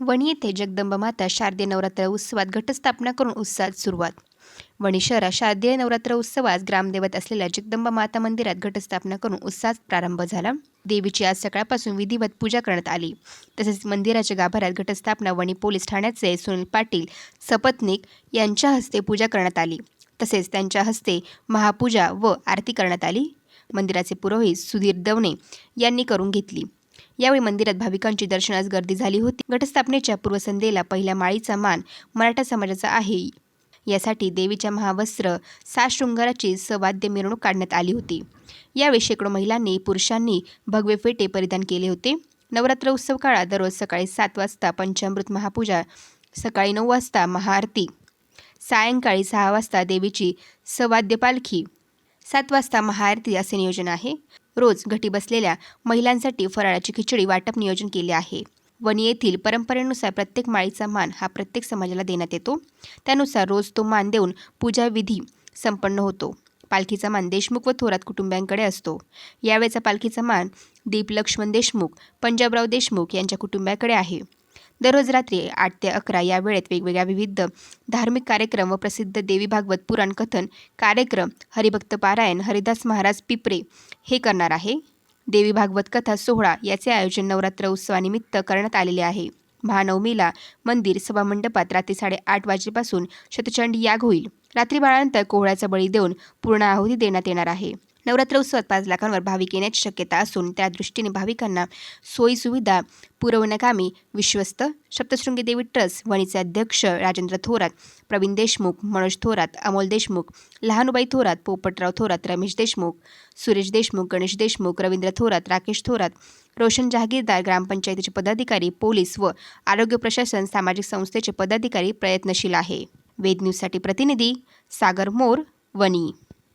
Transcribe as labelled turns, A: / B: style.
A: वणी येथे जगदंब माता शारदीय नवरात्र उत्सवात घटस्थापना करून उत्साहात सुरुवात. वणी शहरात शारदीय नवरात्र उत्सवास ग्रामदैवत असलेल्या जगदंबा माता मंदिरात घटस्थापना करून उत्साहात प्रारंभ झाला. देवीची आज सकाळपासून विधिवत पूजा करण्यात आली. तसेच मंदिराच्या गाभाऱ्यात घटस्थापना वणी पोलीस ठाण्याचे सुनील पाटील सपत्निक यांच्या हस्ते पूजा करण्यात आली. तसेच त्यांच्या हस्ते महापूजा व आरती करण्यात आली. मंदिराचे पुरोहित सुधीर दवणे यांनी करून घेतली. यावेळी मंदिरात भाविकांची दर्शनास गर्दी झाली होती. घटस्थापनेच्या पूर्वसंध्येला पहिल्या माळीचा मान मराठा समाजाचा आहे. यासाठी देवीच्या महावस्त्र सात शृंगाराची सवाद्य मिरवणूक काढण्यात आली होती. यावेळी शेकडो महिलांनी पुरुषांनी भगवे फेटे परिधान केले होते. नवरात्र उत्सव काळात दररोज सकाळी सात वाजता पंचामृत महापूजा सकाळी नऊ वाजता महाआरती सायंकाळी सहा वाजता देवीची सवाद्य पालखी सात वाजता महाआरती असे नियोजन आहे. रोज घटी बसलेल्या महिलांसाठी फराळाची खिचडी वाटप नियोजन केले आहे. वणी येथील परंपरेनुसार प्रत्येक माळीचा मान हा प्रत्येक समाजाला देण्यात येतो. त्यानुसार रोज तो मान देऊन पूजाविधी संपन्न होतो. पालखीचा मान देशमुख व थोरात कुटुंबियांकडे असतो. यावेळचा पालखीचा मान दीप लक्ष्मण देशमुख पंजाबराव देशमुख यांच्या कुटुंबाकडे आहे. दररोज रात्री आठ ते अकरा या वेळेत वेगवेगळ्या विविध धार्मिक कार्यक्रम व प्रसिद्ध देवी भागवत पुराण कथन कार्यक्रम हरिभक्त पारायण हरिदास महाराज पिपरे हे करणार आहे. देवी भागवत कथा सोहळा याचे आयोजन नवरात्र उत्सवानिमित्त करण्यात आलेले आहे. महानवमीला मंदिर सभामंडपात रात्री साडेआठ वाजेपासून शतचंडी याग होईल. रात्री बाळानंतर कोहळ्याचा बळी देऊन पूर्ण आहुती देण्यात येणार आहे. नवरात्र उत्सवात पाच लाखांवर भाविक येण्याची शक्यता असून त्या दृष्टीने भाविकांना सोयीसुविधा पुरवण्याकामी विश्वस्त सप्तशृंगी देवी ट्रस्ट वणीचे अध्यक्ष राजेंद्र थोरात प्रवीण देशमुख मनोज थोरात अमोल देशमुख लहानुबाई थोरात पोपटराव थोरात रमेश देशमुख सुरेश देशमुख गणेश देशमुख रवींद्र थोरात राकेश थोरात रोशन जहागीरदार ग्रामपंचायतीचे पदाधिकारी पोलीस व आरोग्य प्रशासन सामाजिक संस्थेचे पदाधिकारी प्रयत्नशील आहे. वेद न्यूजसाठी प्रतिनिधी सागर मोर वणी.